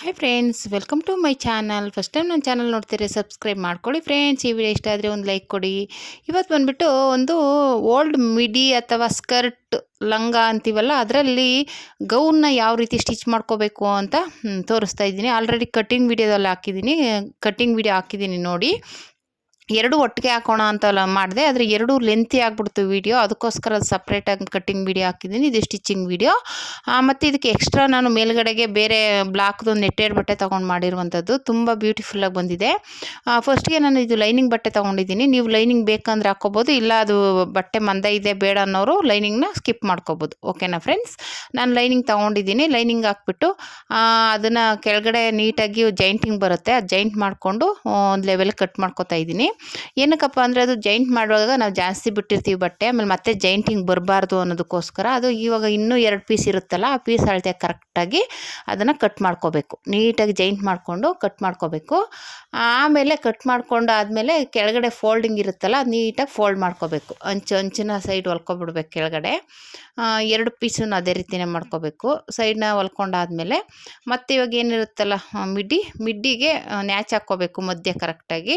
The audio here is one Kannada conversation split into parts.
Hi friends welcome to my channel first time ನನ್ನ ಚಾನಲ್ ನೋಡ್ತೀರಿ ಸಬ್ಸ್ಕ್ರೈಬ್ ಮಾಡ್ಕೊಳ್ಳಿ ಫ್ರೆಂಡ್ಸ್ ಈ ವಿಡಿಯೋ ಇಷ್ಟ ಆದರೆ ಒಂದು ಲೈಕ್ ಕೊಡಿ. ಇವತ್ತು ಬಂದುಬಿಟ್ಟು ಒಂದು ಓಲ್ಡ್ ಮಿಡಿ ಅಥವಾ ಸ್ಕರ್ಟ್ ಲಂಗ ಅಂತೀವಲ್ಲ, ಅದರಲ್ಲಿ ಗೌನ್ನ ಯಾವ ರೀತಿ ಸ್ಟಿಚ್ ಮಾಡ್ಕೋಬೇಕು ಅಂತ ತೋರಿಸ್ತಾ ಇದ್ದೀನಿ. ಆಲ್ರೆಡಿ ಕಟ್ಟಿಂಗ್ ವಿಡಿಯೋದಲ್ಲಿ ಹಾಕಿದ್ದೀನಿ. ಕಟ್ಟಿಂಗ್ ವಿಡಿಯೋ ಹಾಕಿದ್ದೀನಿ ನೋಡಿ. ಎರಡು ಒಟ್ಟಿಗೆ ಹಾಕೋಣ ಅಂತ ಮಾಡಿದೆ, ಆದರೆ ಎರಡು ಲೆಂತಿ ಆಗಿಬಿಡ್ತು ವೀಡಿಯೋ ಅದಕ್ಕೋಸ್ಕರ ಅದು ಸಪ್ರೇಟಾಗಿ ಕಟ್ಟಿಂಗ್ ವೀಡಿಯೋ ಹಾಕಿದ್ದೀನಿ. ಇದು ಸ್ಟಿಚಿಂಗ್ ವೀಡಿಯೋ ಮತ್ತು ಇದಕ್ಕೆ ಎಕ್ಸ್ಟ್ರಾ ನಾನು ಮೇಲ್ಗಡೆಗೆ ಬೇರೆ ಬ್ಲಾಕ್ದು ನೆಟ್ಟೆಡ್ ಬಟ್ಟೆ ತೊಗೊಂಡು ಮಾಡಿರುವಂಥದ್ದು ತುಂಬ ಬ್ಯೂಟಿಫುಲ್ಲಾಗಿ ಬಂದಿದೆ. ಫಸ್ಟ್ಗೆ ನಾನು ಇದು ಲೈನಿಂಗ್ ಬಟ್ಟೆ ತೊಗೊಂಡಿದ್ದೀನಿ. ನೀವು ಲೈನಿಂಗ್ ಬೇಕಂದ್ರೆ ಹಾಕ್ಕೋಬೋದು ಇಲ್ಲ ಅದು ಬಟ್ಟೆ ಮಂದ ಇದೆ ಬೇಡ ಅನ್ನೋರು ಲೈನಿಂಗ್ನ ಸ್ಕಿಪ್ ಮಾಡ್ಕೋಬೋದು. ಓಕೆನಾ ಫ್ರೆಂಡ್ಸ್ ನಾನು ಲೈನಿಂಗ್ ತೊಗೊಂಡಿದ್ದೀನಿ. ಲೈನಿಂಗ್ ಹಾಕ್ಬಿಟ್ಟು ಅದನ್ನು ಕೆಳಗಡೆ ನೀಟಾಗಿ ಜೈಂಟಿಂಗ್ ಬರುತ್ತೆ. ಅದು ಜೈಂಟ್ ಮಾಡಿಕೊಂಡು ಒಂದು ಲೆವೆಲ್ ಕಟ್ ಮಾಡ್ಕೊತಾ ಇದ್ದೀನಿ. ಏನಕ್ಕಪ್ಪ ಅಂದರೆ ಅದು ಜೈಂಟ್ ಮಾಡುವಾಗ ನಾವು ಜಾಸ್ತಿ ಬಿಟ್ಟಿರ್ತೀವಿ ಬಟ್ಟೆ, ಆಮೇಲೆ ಮತ್ತೆ ಜೈಂಟಿಂಗ್ ಬರಬಾರ್ದು ಅನ್ನೋದಕ್ಕೋಸ್ಕರ ಅದು ಇವಾಗ ಇನ್ನೂ ಎರಡು ಪೀಸ್ ಇರುತ್ತಲ್ಲ, ಆ ಪೀಸ್ ಅಳತೆ ಕರೆಕ್ಟಾಗಿ ಅದನ್ನು ಕಟ್ ಮಾಡ್ಕೋಬೇಕು. ನೀಟಾಗಿ ಜೈಂಟ್ ಮಾಡಿಕೊಂಡು ಕಟ್ ಮಾಡ್ಕೋಬೇಕು. ಆಮೇಲೆ ಕಟ್ ಮಾಡ್ಕೊಂಡು ಆದಮೇಲೆ ಕೆಳಗಡೆ ಫೋಲ್ಡಿಂಗ್ ಇರುತ್ತಲ್ಲ, ಅದು ನೀಟಾಗಿ ಫೋಲ್ಡ್ ಮಾಡ್ಕೋಬೇಕು. ಅಂಚು ಅಂಚಿನ ಸೈಡ್ ಹೊಲ್ಕೊಬಿಡ್ಬೇಕು ಕೆಳಗಡೆ. ಎರಡು ಪೀಸನ್ನು ಅದೇ ರೀತಿಯೇ ಮಾಡ್ಕೋಬೇಕು. ಸೈಡ್ನ ಹೊಲ್ಕೊಂಡಾದ್ಮೇಲೆ ಮತ್ತೆ ಇವಾಗ ಏನಿರುತ್ತಲ್ಲ ಮಿಡ್ಡಿ ಮಿಡ್ಡಿಗೆ ನ್ಯಾಚ್ ಹಾಕ್ಕೋಬೇಕು ಮಧ್ಯೆ ಕರೆಕ್ಟಾಗಿ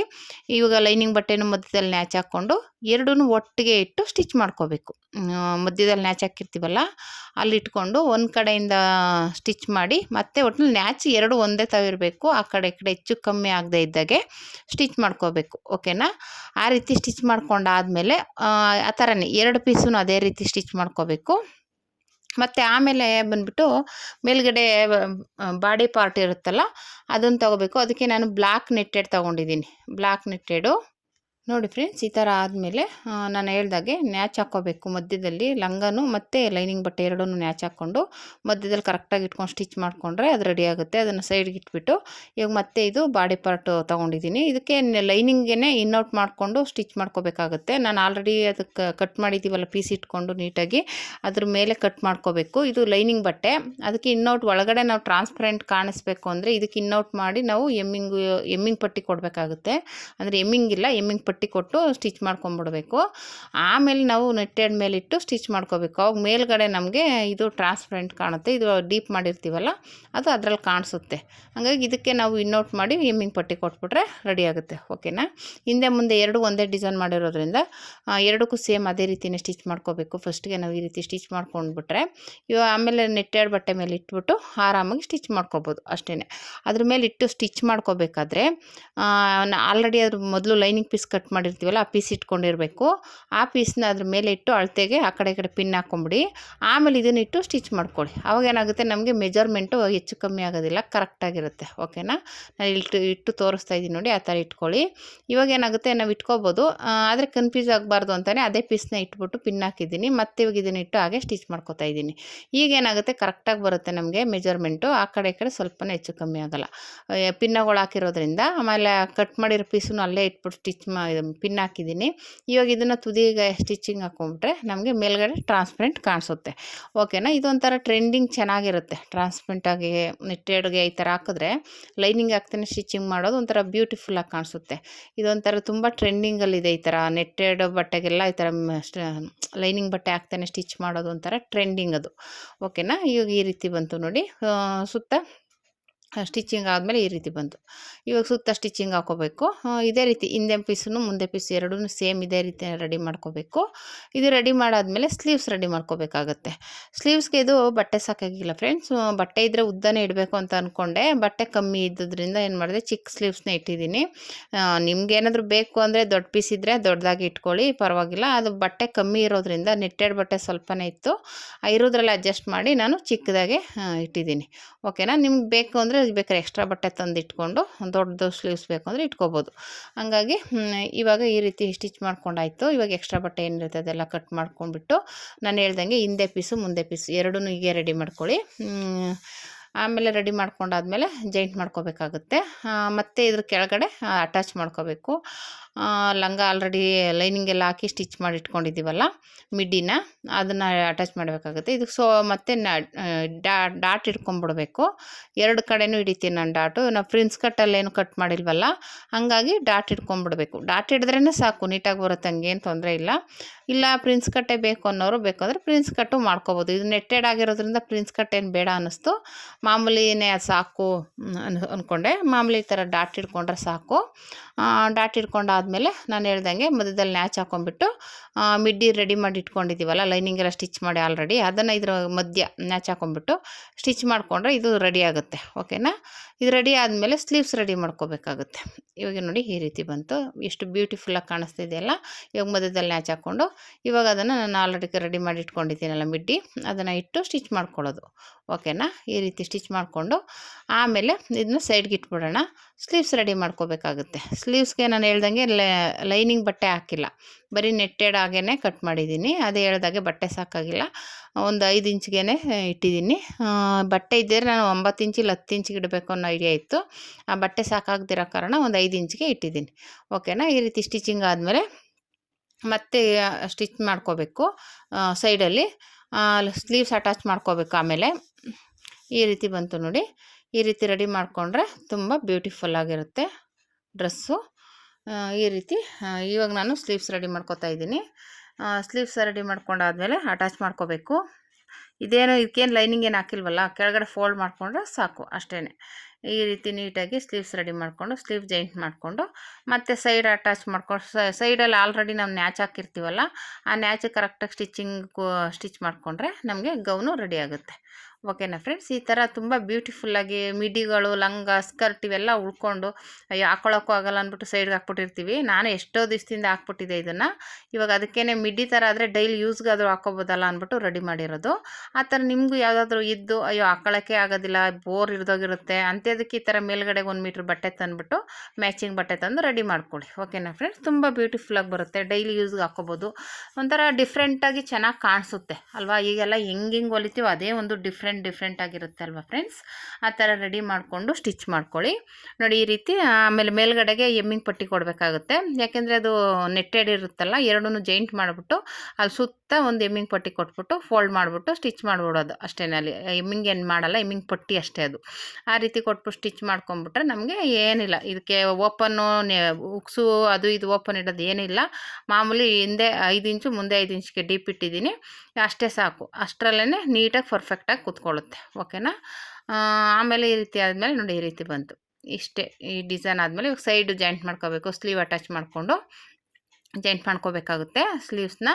ಇವಾಗ ಲೈನಿಂಗ್ ಬಟ್ಟೆನೂ ಮಧ್ಯದಲ್ಲಿ ನ್ಯಾಚ್ ಹಾಕ್ಕೊಂಡು ಎರಡೂ ಒಟ್ಟಿಗೆ ಇಟ್ಟು ಸ್ಟಿಚ್ ಮಾಡ್ಕೋಬೇಕು. ಮಧ್ಯದಲ್ಲಿ ನ್ಯಾಚ್ ಹಾಕಿರ್ತೀವಲ್ಲ, ಅಲ್ಲಿ ಇಟ್ಕೊಂಡು ಒಂದು ಕಡೆಯಿಂದ ಸ್ಟಿಚ್ ಮಾಡಿ ಮತ್ತೆ ಒಟ್ಟಿನಲ್ಲಿ ನ್ಯಾಚ್ ಎರಡು ಒಂದೇ ತಾವಿರಬೇಕು ಆ ಕಡೆ ಈ ಕಡೆ ಹೆಚ್ಚು ಕಮ್ಮಿ ಆಗದೆ ಇದ್ದಾಗೆ ಸ್ಟಿಚ್ ಮಾಡ್ಕೋಬೇಕು. ಓಕೆನಾ? ಆ ರೀತಿ ಸ್ಟಿಚ್ ಮಾಡ್ಕೊಂಡಾದಮೇಲೆ, ಆ ಥರನೇ ಎರಡು ಪೀಸೂ ಅದೇ ರೀತಿ ಸ್ಟಿಚ್ ಮಾಡ್ಕೋಬೇಕು. ಮತ್ತು ಆಮೇಲೆ ಬಂದ್ಬಿಟ್ಟು ಮೇಲ್ಗಡೆ ಬಾಡಿ ಪಾರ್ಟ್ ಇರುತ್ತಲ್ಲ, ಅದನ್ನು ತಗೋಬೇಕು. ಅದಕ್ಕೆ ನಾನು ಬ್ಲ್ಯಾಕ್ ನೆಟ್ಟೆಡ್ ತೊಗೊಂಡಿದ್ದೀನಿ. Black netted. ನೋಡಿ ಫ್ರೆಂಡ್ಸ್, ಈ ಥರ ಆದಮೇಲೆ ನಾನು ಹೇಳ್ದಾಗೆ ನ್ಯಾಚ್ ಹಾಕ್ಕೋಬೇಕು. ಮಧ್ಯದಲ್ಲಿ ಲಂಗನು ಮತ್ತು ಲೈನಿಂಗ್ ಬಟ್ಟೆ ಎರಡೂ ನ್ಯಾಚ್ ಹಾಕ್ಕೊಂಡು, ಮಧ್ಯದಲ್ಲಿ ಕರೆಕ್ಟಾಗಿ ಇಟ್ಕೊಂಡು ಸ್ಟಿಚ್ ಮಾಡಿಕೊಂಡ್ರೆ ಅದು ರೆಡಿ ಆಗುತ್ತೆ. ಅದನ್ನು ಸೈಡ್ಗೆ ಇಟ್ಬಿಟ್ಟು, ಇವಾಗ ಮತ್ತೆ ಇದು ಬಾಡಿ ಪಾರ್ಟು ತೊಗೊಂಡಿದ್ದೀನಿ. ಇದಕ್ಕೆ ಲೈನಿಂಗೇ ಇನ್ಔಟ್ ಮಾಡಿಕೊಂಡು ಸ್ಟಿಚ್ ಮಾಡ್ಕೋಬೇಕಾಗುತ್ತೆ. ನಾನು ಆಲ್ರೆಡಿ ಅದಕ್ಕೆ ಕಟ್ ಮಾಡಿದ್ದೀವಲ್ಲ ಪೀಸ್ ಇಟ್ಕೊಂಡು ನೀಟಾಗಿ, ಅದ್ರ ಮೇಲೆ ಕಟ್ ಮಾಡ್ಕೋಬೇಕು. ಇದು ಲೈನಿಂಗ್ ಬಟ್ಟೆ. ಅದಕ್ಕೆ ಇನ್ನೌಟ್ ಒಳಗಡೆ ನಾವು ಟ್ರಾನ್ಸ್ಪರೆಂಟ್ ಕಾಣಿಸ್ಬೇಕು ಅಂದರೆ ಇದಕ್ಕೆ ಇನ್ನೌಟ್ ಮಾಡಿ ನಾವು ಎಮ್ಮಿಂಗು, ಎಮ್ಮಿಂಗ್ ಪಟ್ಟಿ ಕೊಡಬೇಕಾಗುತ್ತೆ. ಅಂದರೆ ಎಮ್ಮಿಂಗ್ ಇಲ್ಲ, ಎಮ್ಮಿಂಗ್ ಪಟ್ಟಿ ಕೊಟ್ಟು ಸ್ಟಿಚ್ ಮಾಡ್ಕೊಂಬಿಡ್ಬೇಕು. ಆಮೇಲೆ ನಾವು ನೆಟ್ಟೆಡ್ ಮೇಲಿಟ್ಟು ಸ್ಟಿಚ್ ಮಾಡ್ಕೋಬೇಕು. ಅವಾಗ ಮೇಲ್ಗಡೆ ನಮಗೆ ಇದು ಟ್ರಾನ್ಸ್ಪರೆಂಟ್ ಕಾಣುತ್ತೆ. ಇದು ಡೀಪ್ ಮಾಡಿರ್ತೀವಲ್ಲ, ಅದು ಅದರಲ್ಲಿ ಕಾಣಿಸುತ್ತೆ. ಹಾಗಾಗಿ ಇದಕ್ಕೆ ನಾವು ಇನ್ನೋಟ್ ಮಾಡಿ ಎಮ್ಮಿಂಗ್ ಪಟ್ಟಿ ಕೊಟ್ಬಿಟ್ರೆ ರೆಡಿ ಆಗುತ್ತೆ. ಓಕೆನಾ? ಹಿಂದೆ ಮುಂದೆ ಎರಡು ಒಂದೇ ಡಿಸೈನ್ ಮಾಡಿರೋದ್ರಿಂದ ಎರಡಕ್ಕೂ ಸೇಮ್ ಅದೇ ರೀತಿಯೇ ಸ್ಟಿಚ್ ಮಾಡ್ಕೋಬೇಕು. ಫಸ್ಟ್ಗೆ ನಾವು ಈ ರೀತಿ ಸ್ಟಿಚ್ ಮಾಡ್ಕೊಂಡ್ಬಿಟ್ರೆ ಇವಾಗ ಆಮೇಲೆ ನೆಟ್ಟೆಡ್ ಬಟ್ಟೆ ಮೇಲೆ ಇಟ್ಬಿಟ್ಟು ಆರಾಮಾಗಿ ಸ್ಟಿಚ್ ಮಾಡ್ಕೋಬೋದು ಅಷ್ಟೇ ಅದ್ರ ಮೇಲೆ ಇಟ್ಟು ಸ್ಟಿಚ್ ಮಾಡ್ಕೋಬೇಕಾದ್ರೆ ಆಲ್ರೆಡಿ ಅದ್ರ ಮೊದಲು ಲೈನಿಂಗ್ ಪೀಸ್ ಕಟ್ ಮಾಡಿರ್ತೀವಲ್ಲ ಆ ಪೀಸ್ ಇಟ್ಕೊಂಡಿರಬೇಕು. ಆ ಪೀಸ್ನ ಅದ್ರ ಮೇಲೆ ಇಟ್ಟು ಅಳತೆಗೆ ಆ ಕಡೆ ಕಡೆ ಪಿನ್ ಹಾಕ್ಕೊಂಬಿಡಿ ಆಮೇಲೆ ಇದನ್ನ ಇಟ್ಟು ಸ್ಟಿಚ್ ಮಾಡ್ಕೊಳ್ಳಿ. ಅವಾಗ ಏನಾಗುತ್ತೆ? ನಮಗೆ ಮೆಜರ್ಮೆಂಟು ಹೆಚ್ಚು ಕಮ್ಮಿ ಆಗೋದಿಲ್ಲ. ಕರೆಕ್ಟಾಗಿರುತ್ತೆ ಓಕೆನಾ ನಾನು ಇಟ್ಟು ಇಟ್ಟು ತೋರಿಸ್ತಾ ಇದ್ದೀನಿ ನೋಡಿ, ಆ ಥರ ಇಟ್ಕೊಳ್ಳಿ. ಇವಾಗ ಏನಾಗುತ್ತೆ? ನಾವು ಇಟ್ಕೋಬೋದು. ಆದರೆ ಕನ್ಫ್ಯೂಸ್ ಆಗಬಾರ್ದು ಅಂತಲೇ ಅದೇ ಪೀಸ್ನ ಇಟ್ಬಿಟ್ಟು ಪಿನ್ ಹಾಕಿದ್ದೀನಿ. ಮತ್ತೆ ಇವಾಗ ಇದನ್ನ ಇಟ್ಟು ಹಾಗೆ ಸ್ಟಿಚ್ ಮಾಡ್ಕೊತಾ ಇದ್ದೀನಿ. ಈಗ ಏನಾಗುತ್ತೆ? ಕರೆಕ್ಟಾಗಿ ಬರುತ್ತೆ ನಮಗೆ ಮೆಜರ್ಮೆಂಟು ಆ ಕಡೆ ಈ ಕಡೆ ಸ್ವಲ್ಪ ಹೆಚ್ಚು ಕಮ್ಮಿ ಆಗಲ್ಲ. ಪಿನ್ನಗಳು ಹಾಕಿರೋದ್ರಿಂದ ಆಮೇಲೆ ಕಟ್ ಮಾಡಿರೋ ಪೀಸನ್ನು ಅಲ್ಲೇ ಇಟ್ಬಿಟ್ಟು ಸ್ಟಿಚ್ ಮಾ ಪಿನ್ ಹಾಕಿದ್ದೀನಿ. ಇವಾಗ ಇದನ್ನು ತುದಿಗೆ ಸ್ಟಿಚಿಂಗ್ ಹಾಕ್ಕೊಂಬಿಟ್ರೆ ನಮಗೆ ಮೇಲ್ಗಡೆ ಟ್ರಾನ್ಸ್ಪರೆಂಟ್ ಕಾಣಿಸುತ್ತೆ. ಓಕೆನಾ? ಇದೊಂಥರ ಟ್ರೆಂಡಿಂಗ್ ಚೆನ್ನಾಗಿರುತ್ತೆ. ಟ್ರಾನ್ಸ್ಪರೆಂಟಾಗಿ ನೆಟ್ಟೆಡ್ಗೆ ಈ ಥರ ಹಾಕಿದ್ರೆ ಲೈನಿಂಗ್ ಹಾಕ್ತಾನೆ ಸ್ಟಿಚಿಂಗ್ ಮಾಡೋದು ಒಂಥರ ಬ್ಯೂಟಿಫುಲ್ಲಾಗಿ ಕಾಣಿಸುತ್ತೆ. ಇದೊಂಥರ ತುಂಬ ಟ್ರೆಂಡಿಂಗಲ್ಲಿದೆ ಈ ಥರ ನೆಟ್ಟೆಡ್ ಬಟ್ಟೆಗೆಲ್ಲ ಈ ಥರ ಲೈನಿಂಗ್ ಬಟ್ಟೆ ಹಾಕ್ತಾನೆ, ಸ್ಟಿಚ್ ಮಾಡೋದು ಒಂಥರ ಟ್ರೆಂಡಿಂಗ್ ಅದು. ಓಕೆನಾ? ಇವಾಗ ಈ ರೀತಿ ಬಂತು ನೋಡಿ. ಸುತ್ತ ಸ್ಟಿಚಿಂಗ್ ಆದಮೇಲೆ ಈ ರೀತಿ ಬಂತು. ಇವಾಗ ಸುತ್ತ ಸ್ಟಿಚಿಂಗ್ ಹಾಕೋಬೇಕು. ಇದೇ ರೀತಿ ಹಿಂದೆ ಪೀಸನ್ನು ಮುಂದೆ ಪೀಸ್ ಎರಡೂ ಸೇಮ್ ಇದೇ ರೀತಿ ರೆಡಿ ಮಾಡ್ಕೋಬೇಕು. ಇದು ರೆಡಿ ಮಾಡಾದಮೇಲೆ ಸ್ಲೀವ್ಸ್ ರೆಡಿ ಮಾಡ್ಕೋಬೇಕಾಗತ್ತೆ. ಸ್ಲೀವ್ಸ್ಗೆ ಇದು ಬಟ್ಟೆ ಸಾಕಾಗಿಲ್ಲ ಫ್ರೆಂಡ್ಸ್ ಬಟ್ಟೆ ಇದ್ದರೆ ಉದ್ದನೇ ಇಡಬೇಕು ಅಂತ ಅಂದ್ಕೊಂಡೆ ಬಟ್ಟೆ ಕಮ್ಮಿ ಇದ್ದದ್ರಿಂದ ಏನು ಮಾಡಿದೆ? ಚಿಕ್ಕ ಸ್ಲೀವ್ಸ್ನ ಇಟ್ಟಿದ್ದೀನಿ. ನಿಮ್ಗೆ ಏನಾದರೂ ಬೇಕು ಅಂದರೆ ದೊಡ್ಡ ಪೀಸ್ ಇದ್ದರೆ ದೊಡ್ಡದಾಗಿ ಇಟ್ಕೊಳ್ಳಿ, ಪರವಾಗಿಲ್ಲ. ಅದು ಬಟ್ಟೆ ಕಮ್ಮಿ ಇರೋದ್ರಿಂದ ನೆಟ್ಟೆಡ್ ಬಟ್ಟೆ ಸ್ವಲ್ಪನೇ ಇತ್ತು. ಇರೋದ್ರಲ್ಲಿ ಅಡ್ಜಸ್ಟ್ ಮಾಡಿ ನಾನು ಚಿಕ್ಕದಾಗೆ ಇಟ್ಟಿದ್ದೀನಿ. ಓಕೆನಾ ನಿಮ್ಗೆ ಬೇಕು ಅಂದರೆ ಬೇಕಾದ್ರೆ ಎಕ್ಸ್ಟ್ರಾ ಬಟ್ಟೆ ತಂದು ಇಟ್ಕೊಂಡು ದೊಡ್ಡದು ಸ್ಲೀವ್ಸ್ ಬೇಕು ಅಂದರೆ ಇಟ್ಕೋಬೋದು. ಹಂಗಾಗಿ ಇವಾಗ ಈ ರೀತಿ ಸ್ಟಿಚ್ ಮಾಡ್ಕೊಂಡಾಯಿತು. ಇವಾಗ ಎಕ್ಸ್ಟ್ರಾ ಬಟ್ಟೆ ಏನಿರುತ್ತೆ ಅದೆಲ್ಲ ಕಟ್ ಮಾಡ್ಕೊಂಡ್ಬಿಟ್ಟು ನಾನು ಹೇಳ್ದಂಗೆ ಹಿಂದೆ ಪೀಸು ಮುಂದೆ ಪೀಸು ಎರಡೂ ಹೀಗೆ ರೆಡಿ ಮಾಡ್ಕೊಳ್ಳಿ. ಆಮೇಲೆ ರೆಡಿ ಮಾಡ್ಕೊಂಡಾದ್ಮೇಲೆ ಜಾಯಿಂಟ್ ಮಾಡ್ಕೋಬೇಕಾಗುತ್ತೆ. ಮತ್ತು ಇದ್ರ ಕೆಳಗಡೆ ಅಟ್ಯಾಚ್ ಮಾಡ್ಕೋಬೇಕು. ಲಂಗ ಆಲ್ರೆಡಿ ಲೈನಿಂಗ್ ಎಲ್ಲ ಹಾಕಿ ಸ್ಟಿಚ್ ಮಾಡಿ ಇಟ್ಕೊಂಡಿದ್ದೀವಲ್ಲ ಮಿಡ್ಡಿನ ಅದನ್ನು ಅಟ್ಯಾಚ್ ಮಾಡಬೇಕಾಗುತ್ತೆ. ಇದಕ್ಕೆ ಸೊ, ಮತ್ತೆ ಡಾಟ್ ಇಟ್ಕೊಂಡ್ಬಿಡ್ಬೇಕು ಎರಡು ಕಡೆನೂ ಹಿಡಿತೀನಿ ನಾನು ಡಾಟು. ನಾವು ಪ್ರಿನ್ಸ್ ಕಟ್ಟಲ್ಲಿ ಏನು ಕಟ್ ಮಾಡಿಲ್ವಲ್ಲ, ಹಾಗಾಗಿ ಡಾಟ್ ಇಟ್ಕೊಂಡ್ಬಿಡ್ಬೇಕು ಡಾಟ್ ಹಿಡಿದ್ರೇ ಸಾಕು, ನೀಟಾಗಿ ಬರುತ್ತೆ, ಹಂಗೇನು ತೊಂದರೆ ಇಲ್ಲ. ಇಲ್ಲ ಪ್ರಿನ್ಸ್ ಕಟ್ಟೆ ಬೇಕು ಅನ್ನೋರು ಬೇಕಾದ್ರೆ ಪ್ರಿನ್ಸ್ ಕಟ್ಟು ಮಾಡ್ಕೋಬೋದು. ಇದು ನೆಟ್ಟೆಡ್ ಆಗಿರೋದ್ರಿಂದ ಪ್ರಿನ್ಸ್ ಕಟ್ ಏನು ಬೇಡ ಅನ್ನಿಸ್ತು. ಮಾಮೂಲಿನೇ ಅದು ಸಾಕು ಅನ್ ಅಂದ್ಕೊಂಡೆ ಮಾಮೂಲಿ ಥರ ಡಾಟ್ ಹಿಡ್ಕೊಂಡ್ರೆ ಸಾಕು. ಡಾಟ್ ಹಿಡ್ಕೊಂಡಾದ್ಮೇಲೆ ನಾನು ಹೇಳ್ದಂಗೆ ಮಧ್ಯದಲ್ಲಿ ನ್ಯಾಚ್ ಹಾಕೊಂಡ್ಬಿಟ್ಟು ಮಿಡ್ಡಿ ರೆಡಿ ಮಾಡಿ ಇಟ್ಕೊಂಡಿದ್ದೀವಲ್ಲ ಲೈನಿಂಗ್ ಎಲ್ಲ ಸ್ಟಿಚ್ ಮಾಡಿ ಆಲ್ರೆಡಿ, ಅದನ್ನು ಇದ್ರ ಮಧ್ಯ ನ್ಯಾಚ್ ಹಾಕೊಂಡ್ಬಿಟ್ಟು ಸ್ಟಿಚ್ ಮಾಡಿಕೊಂಡ್ರೆ ಇದು ರೆಡಿ ಆಗುತ್ತೆ, ಓಕೆನಾ? ಇದು ರೆಡಿ ಆದಮೇಲೆ ಸ್ಲೀವ್ಸ್ ರೆಡಿ ಮಾಡ್ಕೋಬೇಕಾಗುತ್ತೆ. ಇವಾಗ ನೋಡಿ ಈ ರೀತಿ ಬಂತು. ಎಷ್ಟು ಬ್ಯೂಟಿಫುಲ್ಲಾಗಿ ಕಾಣಿಸ್ತಿದೆಯಲ್ಲ ಇವಾಗ ಮಧ್ಯದಲ್ಲಿ ನ್ಯಾಚ್ ಹಾಕ್ಕೊಂಡು ಇವಾಗ ಅದನ್ನು ನಾನು ಆಲ್ರೆಡಿ ರೆಡಿ ಮಾಡಿ ಇಟ್ಕೊಂಡಿದ್ದೀನಲ್ಲ ಮಿಡ್ಡಿ, ಅದನ್ನು ಇಟ್ಟು ಸ್ಟಿಚ್ ಮಾಡ್ಕೊಳ್ಳೋದು, ಓಕೆನಾ? ಈ ರೀತಿ ಸ್ಟಿಚ್ ಮಾಡಿಕೊಂಡು ಆಮೇಲೆ ಇದನ್ನ ಸೈಡ್ಗೆ ಇಟ್ಬಿಡೋಣ. ಸ್ಲೀವ್ಸ್ ರೆಡಿ ಮಾಡ್ಕೋಬೇಕಾಗುತ್ತೆ. ಸ್ಲೀವ್ಸ್ಗೆ ನಾನು ಹೇಳ್ದಂಗೆ ಲೈನಿಂಗ್ ಬಟ್ಟೆ ಹಾಕಿಲ್ಲ. ಬರೀ ನೆಟ್ಟೆಡ್ ಆಗೇ ಕಟ್ ಮಾಡಿದ್ದೀನಿ. ಅದೇ ಹೇಳ್ದಾಗೆ ಬಟ್ಟೆ ಸಾಕಾಗಿಲ್ಲ. ಒಂದು ಐದು ಇಂಚ್ಗೆ ಇಟ್ಟಿದ್ದೀನಿ. ಬಟ್ಟೆ ಇದ್ದರೆ ನಾನು ಒಂಬತ್ತು ಇಂಚ್ ಹತ್ತು ಇಂಚಿಗೆ ಇಡಬೇಕು ಅನ್ನೋ ಐಡಿಯಾ ಇತ್ತು. ಆ ಬಟ್ಟೆ ಸಾಕಾಗ್ದಿರೋ ಕಾರಣ ಒಂದು ಐದು ಇಂಚಿಗೆ ಇಟ್ಟಿದ್ದೀನಿ. ಓಕೆನಾ ಈ ರೀತಿ ಸ್ಟಿಚಿಂಗ್ ಆದಮೇಲೆ ಮತ್ತೆ ಸ್ಟಿಚ್ ಮಾಡ್ಕೋಬೇಕು. ಸೈಡಲ್ಲಿ ಸ್ಲೀವ್ಸ್ ಅಟ್ಯಾಚ್ ಮಾಡ್ಕೋಬೇಕು ಆಮೇಲೆ. ಈ ರೀತಿ ಬಂತು ನೋಡಿ. ಈ ರೀತಿ ರೆಡಿ ಮಾಡಿಕೊಂಡ್ರೆ ತುಂಬ ಬ್ಯೂಟಿಫುಲ್ ಆಗಿರುತ್ತೆ ಡ್ರೆಸ್ಸು. ಈ ರೀತಿ ಇವಾಗ ನಾನು ಸ್ಲೀವ್ಸ್ ರೆಡಿ ಮಾಡ್ಕೋತಾ ಇದ್ದೀನಿ. ಸ್ಲೀವ್ಸ್ ರೆಡಿ ಮಾಡ್ಕೊಂಡಾದ್ಮೇಲೆ ಅಟ್ಯಾಚ್ ಮಾಡ್ಕೋಬೇಕು. ಇದೇನು ಇದಕ್ಕೇನು ಲೈನಿಂಗ್ ಏನು ಹಾಕಿಲ್ವಲ್ಲ, ಕೆಳಗಡೆ ಫೋಲ್ಡ್ ಮಾಡಿಕೊಂಡ್ರೆ ಸಾಕು ಅಷ್ಟೇ ಈ ರೀತಿ ನೀಟಾಗಿ ಸ್ಲೀವ್ಸ್ ರೆಡಿ ಮಾಡಿಕೊಂಡು ಸ್ಲೀವ್ ಜಾಯಿಂಟ್ ಮಾಡಿಕೊಂಡು, ಮತ್ತು ಸೈಡ್ ಅಟ್ಯಾಚ್ ಮಾಡ್ಕೊಂಡು ಸೈಡಲ್ಲಿ ಆಲ್ರೆಡಿ ನಾವು ನ್ಯಾಚ್ ಹಾಕಿರ್ತೀವಲ್ಲ, ಆ ನ್ಯಾಚ್ ಕರೆಕ್ಟಾಗಿ ಸ್ಟಿಚಿಂಗ್ ಸ್ಟಿಚ್ ಮಾಡಿಕೊಂಡ್ರೆ ನಮಗೆ ಗೌನು ರೆಡಿ ಆಗುತ್ತೆ. ಓಕೆನಾ ಫ್ರೆಂಡ್ಸ್? ಈ ಥರ ತುಂಬ ಬ್ಯೂಟಿಫುಲ್ಲಾಗಿ ಮಿಡಿಗಳು, ಲಂಗ ಸ್ಕರ್ಟ್ ಇವೆಲ್ಲ ಉಳ್ಕೊಂಡು, ಅಯ್ಯೋ ಹಾಕೊಳ್ಳೋಕ್ಕೂ ಆಗಲ್ಲ ಅಂದ್ಬಿಟ್ಟು ಸೈಡ್ಗೆ ಹಾಕ್ಬಿಟ್ಟಿರ್ತೀವಿ. ನಾನು ಎಷ್ಟೋ ದಿವಸದಿಂದ ಹಾಕ್ಬಿಟ್ಟಿದ್ದೆ ಇದನ್ನು. ಇವಾಗ ಅದಕ್ಕೇ ಮಿಡಿ ಥರ ಆದರೆ ಡೈಲಿ ಯೂಸ್ಗಾದರೂ ಹಾಕೋಬೋದಲ್ಲ ಅಂದ್ಬಿಟ್ಟು ರೆಡಿ ಮಾಡಿರೋದು. ಆ ಥರ ನಿಮಗೂ ಯಾವುದಾದ್ರೂ ಇದ್ದು, ಅಯ್ಯೋ ಹಾಕೊಳ್ಳೋಕ್ಕೆ ಆಗೋದಿಲ್ಲ ಬೋರ್ ಇರ್ದೋಗಿರುತ್ತೆ, ಅಂಥದಕ್ಕೆ ಈ ಥರ ಮೇಲ್ಗಡೆಗೆ ಒಂದು ಮೀಟ್ರ್ ಬಟ್ಟೆ ತಂದುಬಿಟ್ಟು ಮ್ಯಾಚಿಂಗ್ ಬಟ್ಟೆ ತಂದು ರೆಡಿ ಮಾಡ್ಕೊಳ್ಳಿ. ಓಕೆನಾ ಫ್ರೆಂಡ್ಸ್? ತುಂಬ ಬ್ಯೂಟಿಫುಲ್ಲಾಗಿ ಬರುತ್ತೆ. ಡೈಲಿ ಯೂಸ್ಗೆ ಹಾಕೋಬೋದು. ಒಂಥರ ಡಿಫ್ರೆಂಟಾಗಿ ಚೆನ್ನಾಗಿ ಕಾಣಿಸುತ್ತೆ, ಅಲ್ವಾ? ಈಗೆಲ್ಲ ಹೆಂಗೆ ಹೆಂಗೆ ಹೊಲಿತೀವೋ ಅದೇ ಒಂದು ಡಿಫ್ರೆಂಟ್ ಡಿಫ್ರೆಂಟ್ ಆಗಿರುತ್ತೆ ಅಲ್ವಾ ಫ್ರೆಂಡ್ಸ್ ಆ ಥರ ರೆಡಿ ಮಾಡಿಕೊಂಡು ಸ್ಟಿಚ್ ಮಾಡ್ಕೊಳ್ಳಿ. ನೋಡಿ ಈ ರೀತಿ, ಆಮೇಲೆ ಮೇಲ್ಗಡೆಗೆ ಎಮ್ಮಿಂಗ್ ಪಟ್ಟಿ ಕೊಡಬೇಕಾಗುತ್ತೆ. ಯಾಕೆಂದರೆ ಅದು ನೆಟ್ಟೆಡ್ ಇರುತ್ತಲ್ಲ ಎರಡೂ ಜೈಂಟ್ ಮಾಡಿಬಿಟ್ಟು ಅಲ್ಲಿ ಸುತ್ತ ಒಂದು ಎಮ್ಮಿಂಗ್ ಪಟ್ಟಿ ಕೊಟ್ಬಿಟ್ಟು ಫೋಲ್ಡ್ ಮಾಡಿಬಿಟ್ಟು ಸ್ಟಿಚ್ ಮಾಡಿಬಿಡೋದು ಅಷ್ಟೇ ಅಲ್ಲಿ. ಎಮ್ಮಿಂಗ್ ಏನು ಮಾಡಲ್ಲ ಎಮ್ಮಿಂಗ್ ಪಟ್ಟಿ ಅಷ್ಟೇ ಅದು. ಆ ರೀತಿ ಕೊಟ್ಬಿಟ್ಟು ಸ್ಟಿಚ್ ಮಾಡ್ಕೊಂಬಿಟ್ರೆ ನಮಗೆ ಏನಿಲ್ಲ. ಇದಕ್ಕೆ ಓಪನ್ನು ಉಕ್ಸು, ಅದು ಇದು ಓಪನ್ ಇಡೋದು ಏನಿಲ್ಲ. ಮಾಮೂಲಿ ಹಿಂದೆ ಐದು ಇಂಚು ಮುಂದೆ ಐದು ಇಂಚಿಗೆ ಡೀಪ್ ಇಟ್ಟಿದ್ದೀನಿ. ಅಷ್ಟೇ ಸಾಕು. ಅಷ್ಟರಲ್ಲೇ ನೀಟಾಗಿ ಪರ್ಫೆಕ್ಟಾಗಿ ಕೂತ್ಕೊಳ್ಳುತ್ತೆ, ಓಕೆನಾ? ಆಮೇಲೆ ಈ ರೀತಿ ಆದಮೇಲೆ ನೋಡಿ ಈ ರೀತಿ ಬಂತು. ಇಷ್ಟೇ, ಈ ಡಿಸೈನ್ ಆದಮೇಲೆ ಇವಾಗ ಸೈಡು ಜಾಯಿಂಟ್ ಮಾಡ್ಕೋಬೇಕು, ಸ್ಲೀವ್ ಅಟ್ಯಾಚ್ ಮಾಡಿಕೊಂಡು ಜಾಯಿಂಟ್ ಮಾಡ್ಕೋಬೇಕಾಗುತ್ತೆ ಸ್ಲೀವ್ಸ್ನ.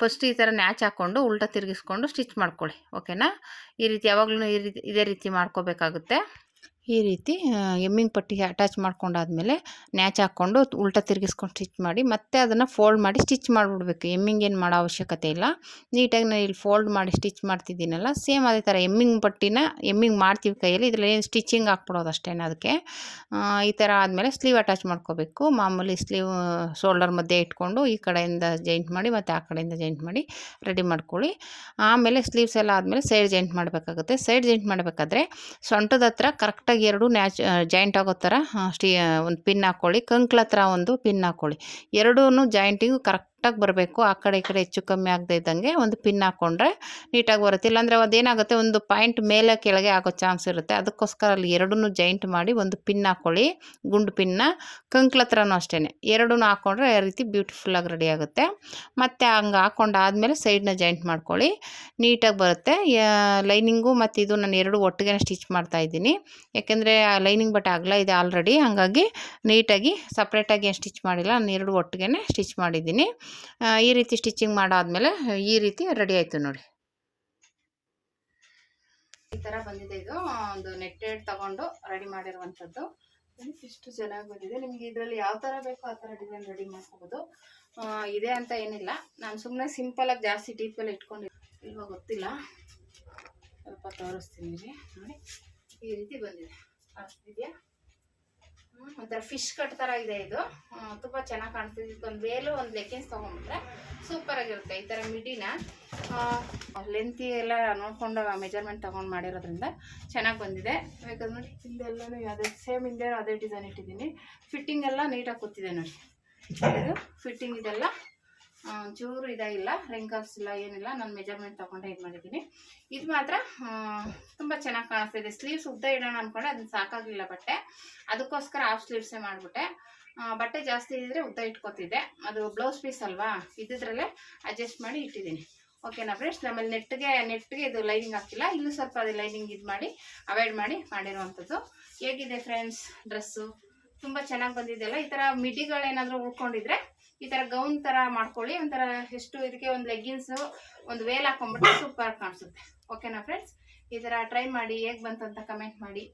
ಫಸ್ಟ್ ಈ ಥರ ನ್ಯಾಚ್ ಹಾಕ್ಕೊಂಡು ಉಲ್ಟಾ ತಿರುಗಿಸ್ಕೊಂಡು ಸ್ಟಿಚ್ ಮಾಡ್ಕೊಳ್ಳಿ, ಓಕೆನಾ? ಈ ರೀತಿ ಯಾವಾಗಲೂ ಈ ರೀತಿ, ಇದೇ ರೀತಿ ಮಾಡ್ಕೋಬೇಕಾಗುತ್ತೆ. ಈ ರೀತಿ ಎಮ್ಮಿಂಗ್ ಪಟ್ಟಿಗೆ ಅಟ್ಯಾಚ್ ಮಾಡ್ಕೊಂಡಾದ್ಮೇಲೆ ನ್ಯಾಚ್ ಹಾಕ್ಕೊಂಡು ಉಲ್ಟ ತಿರುಗಿಸ್ಕೊಂಡು ಸ್ಟಿಚ್ ಮಾಡಿ, ಮತ್ತೆ ಅದನ್ನು ಫೋಲ್ಡ್ ಮಾಡಿ ಸ್ಟಿಚ್ ಮಾಡಿಬಿಡ್ಬೇಕು. ಎಮ್ಮಿಂಗ್ ಏನು ಮಾಡೋ ಅವಶ್ಯಕತೆ ಇಲ್ಲ. ನೀಟಾಗಿ ನಾನು ಇಲ್ಲಿ ಫೋಲ್ಡ್ ಮಾಡಿ ಸ್ಟಿಚ್ ಮಾಡ್ತಿದ್ದೀನಲ್ಲ ಸೇಮ್ ಅದೇ ಥರ ಎಮ್ಮಿಂಗ್ ಪಟ್ಟಿನ ಎಮ್ಮಿಂಗ್ ಮಾಡ್ತೀವಿ ಕೈಯಲ್ಲಿ, ಇದರಲ್ಲಿ ಏನು ಸ್ಟಿಚಿಂಗ್ ಹಾಕ್ಬಿಡೋದು ಅಷ್ಟೇ ಅದಕ್ಕೆ. ಈ ಥರ ಆದಮೇಲೆ ಸ್ಲೀವ್ ಅಟ್ಯಾಚ್ ಮಾಡ್ಕೋಬೇಕು. ಮಾಮೂಲಿ ಸ್ಲೀವ್ ಶೋಲ್ಡರ್ ಮಧ್ಯೆ ಇಟ್ಕೊಂಡು ಈ ಕಡೆಯಿಂದ ಜಾಯಿಂಟ್ ಮಾಡಿ, ಮತ್ತು ಆ ಕಡೆಯಿಂದ ಜಾಯಿಂಟ್ ಮಾಡಿ ರೆಡಿ ಮಾಡ್ಕೊಳ್ಳಿ. ಆಮೇಲೆ ಸ್ಲೀವ್ಸ್ ಎಲ್ಲ ಆದಮೇಲೆ ಸೈಡ್ ಜಾಯಿಂಟ್ ಮಾಡಬೇಕಾಗುತ್ತೆ. ಸೈಡ್ ಜಾಯಿಂಟ್ ಮಾಡಬೇಕಾದ್ರೆ, ಸೊಂಟದ ಹತ್ರ ಕರೆಕ್ಟಾಗಿ ಎರಡು ನ್ಯಾಚ್ ಜಾಯಿಂಟ್ ಆಗೋ ಥರ ಸ್ಟೀ ಒಂದು ಪಿನ್ ಹಾಕ್ಕೊಳ್ಳಿ ಕಂಕ್ಳ ಹತ್ರ ಒಂದು ಪಿನ್ ಹಾಕ್ಕೊಳ್ಳಿ ಎರಡೂ ಜಾಯಿಂಟಿಂಗು ಕರೆಕ್ಟಾಗಿ ಬರಬೇಕು. ಆ ಕಡೆ ಈ ಕಡೆ ಹೆಚ್ಚು ಕಮ್ಮಿ ಆಗದೆ ಇದ್ದಂಗೆ ಒಂದು ಪಿನ್ ಹಾಕ್ಕೊಂಡ್ರೆ ನೀಟಾಗಿ ಬರುತ್ತೆ. ಇಲ್ಲಾಂದರೆ ಅದೇನಾಗುತ್ತೆ ಒಂದು ಪಾಯಿಂಟ್ ಮೇಲೆ ಕೆಳಗೆ ಆಗೋ ಚಾನ್ಸ್ ಇರುತ್ತೆ. ಅದಕ್ಕೋಸ್ಕರ ಅಲ್ಲಿ ಎರಡೂ ಜಾಯಿಂಟ್ ಮಾಡಿ ಒಂದು ಪಿನ್ ಹಾಕ್ಕೊಳ್ಳಿ ಗುಂಡು ಪಿನ್ನ, ಕಂಕ್ಲ ಹತ್ರನೂ ಅಷ್ಟೇ ಎರಡೂ ಹಾಕ್ಕೊಂಡ್ರೆ ಆ ರೀತಿ ಬ್ಯೂಟಿಫುಲ್ಲಾಗಿ ರೆಡಿ ಆಗುತ್ತೆ. ಮತ್ತು ಹಂಗೆ ಹಾಕ್ಕೊಂಡಾದ್ಮೇಲೆ ಸೈಡ್ನ ಜಾಯಿಂಟ್ ಮಾಡ್ಕೊಳ್ಳಿ. ನೀಟಾಗಿ ಬರುತ್ತೆ. ಲೈನಿಂಗು ಮತ್ತು ಇದು ನಾನು ಎರಡು ಒಟ್ಟಿಗೆ ಸ್ಟಿಚ್ ಮಾಡ್ತಾ ಇದ್ದೀನಿ. ಯಾಕೆಂದರೆ ಲೈನಿಂಗ್ ಬಟ್ ಆಗಲ್ಲ ಇದೆ ಆಲ್ರೆಡಿ ಹಾಗಾಗಿ ನೀಟಾಗಿ ಸಪ್ರೇಟಾಗಿ ಏನು ಸ್ಟಿಚ್ ಮಾಡಿಲ್ಲ, ನಾನು ಎರಡು ಒಟ್ಟಿಗೆ ಸ್ಟಿಚ್ ಮಾಡಿದ್ದೀನಿ. ಈ ರೀತಿ ಸ್ಟಿಚಿಂಗ್ ಮಾಡಾದ್ಮೇಲೆ ಈ ರೀತಿ ರೆಡಿ ಆಯಿತು ನೋಡಿ. ಈ ಥರ ಬಂದಿದೆ ಇದು. ಒಂದು ನೆಟ್ಟೆಡ್ ತಗೊಂಡು ರೆಡಿ ಮಾಡಿರುವಂಥದ್ದು. ಇಷ್ಟು ಚೆನ್ನಾಗಿ ಬಂದಿದೆ? ನಿಮ್ಗೆ ಇದರಲ್ಲಿ ಯಾವ ಥರ ಬೇಕೋ ಆ ಥರ ಡಿಸೈನ್ ರೆಡಿ ಮಾಡ್ಕೋಬೋದು. ಇದೆ ಅಂತ ಏನಿಲ್ಲ. ನಾನು ಸುಮ್ಮನೆ ಸಿಂಪಲಾಗಿ ಜಾಸ್ತಿ ಡೀಪಲ್ಲಿ ಇಟ್ಕೊಂಡಿದ್ದೆ ಇಲ್ವಾ ಗೊತ್ತಿಲ್ಲ. ಸ್ವಲ್ಪ ತೋರಿಸ್ತೀನಿ ನೋಡಿ. ಈ ರೀತಿ ಬಂದಿದೆ. ಅಷ್ಟಿದೆಯಾ ಒಂಥರ ಫಿಶ್ ಕಟ್ ಥರ ಇದೆ ಇದು. ತುಂಬ ಚೆನ್ನಾಗಿ ಕಾಣಿಸ್ತಿದೆ. ಒಂದು ವೇಲು ಒಂದು ಲೆಗ್ಗಿನ್ಸ್ ಸೂಪರ್ ಆಗಿರುತ್ತೆ ಈ ಥರ ಮಿಡಿನ. ಲೆಂತಿ ಎಲ್ಲ ನೋಡ್ಕೊಂಡು ಮೆಜರ್ಮೆಂಟ್ ತೊಗೊಂಡು ಮಾಡಿರೋದ್ರಿಂದ ಚೆನ್ನಾಗಿ ಬಂದಿದೆ. ಯಾಕಂದ್ರೆ ನೋಡಿ ಹಿಂದೆಲ್ಲನೂ ಅದೇ ಸೇಮ್ ಹಿಂದೆ ಅದೇ ಡಿಸೈನ್ ಇಟ್ಟಿದ್ದೀನಿ. ಫಿಟ್ಟಿಂಗ್ ಎಲ್ಲ ನೀಟಾಗಿ ಕೂತಿದೆ ನೋಡಿ. ಇದು ಫಿಟ್ಟಿಂಗ್ ಇದೆಲ್ಲ. ಚೂರು ಇದಾಗಿಲ್ಲ ರಿಂಕಲ್ಸ್ ಇಲ್ಲ, ಏನಿಲ್ಲ, ನಾನು ಮೆಜರ್ಮೆಂಟ್ ತೊಗೊಂಡೆ ಇದು ಮಾಡಿದ್ದೀನಿ. ಇದು ಮಾತ್ರ ತುಂಬ ಚೆನ್ನಾಗಿ ಕಾಣಿಸ್ತಿದೆ. ಸ್ಲೀವ್ಸ್ ಉದ್ದ ಇಡೋಣ ಅಂದ್ಕೊಂಡೆ ಅದನ್ನ ಸಾಕಾಗಲಿಲ್ಲ ಬಟ್ಟೆ. ಅದಕ್ಕೋಸ್ಕರ ಹಾಫ್ ಸ್ಲೀವ್ಸೇ ಮಾಡಿಬಿಟ್ಟೆ. ಬಟ್ಟೆ ಜಾಸ್ತಿ ಇದ್ದರೆ ಉದ್ದ ಇಟ್ಕೋತಿದ್ದೆ. ಅದು ಬ್ಲೌಸ್ ಪೀಸ್ ಅಲ್ವಾ? ಇದ್ದಿದ್ರಲ್ಲೇ ಅಡ್ಜಸ್ಟ್ ಮಾಡಿ ಇಟ್ಟಿದ್ದೀನಿ. ಓಕೆನಾ ಫ್ರೆಂಡ್ಸ್ ನಮ್ಮಲ್ಲಿ ನೆಟ್ಗೆ ನೆಟ್ಗೆ ಇದು ಲೈನಿಂಗ್ ಹಾಕಿಲ್ಲ. ಇಲ್ಲೂ ಸ್ವಲ್ಪ ಅದು ಲೈನಿಂಗ್ ಇದು ಮಾಡಿ ಅವಾಯ್ಡ್ ಮಾಡಿ ಮಾಡಿರುವಂಥದ್ದು. ಹೇಗಿದೆ ಫ್ರೆಂಡ್ಸ್ ಡ್ರೆಸ್ಸು ತುಂಬ ಚೆನ್ನಾಗಿ ಬಂದಿದೆಯಲ್ಲ? ಈ ಥರ ಮಿಡಿಗಳೇನಾದರೂ ಉಳ್ಕೊಂಡಿದ್ರೆ ಈ ತರ ಗೌನ್ ತರ ಮಾಡ್ಕೊಳ್ಳಿ. ಒಂಥರ ಎಷ್ಟು ಇದಕ್ಕೆ ಒಂದು ಲೆಗ್ಗಿನ್ಸ್ ಒಂದು ವೇಲ್ ಹಾಕೊಂಡ್ಬಿಟ್ಟು ಸೂಪರ್ ಕಾಣಿಸುತ್ತೆ. ಓಕೆನಾ ಫ್ರೆಂಡ್ಸ್ ಈ ತರ ಟ್ರೈ ಮಾಡಿ, ಹೇಗೆ ಬಂತಂತ ಕಮೆಂಟ್ ಮಾಡಿ.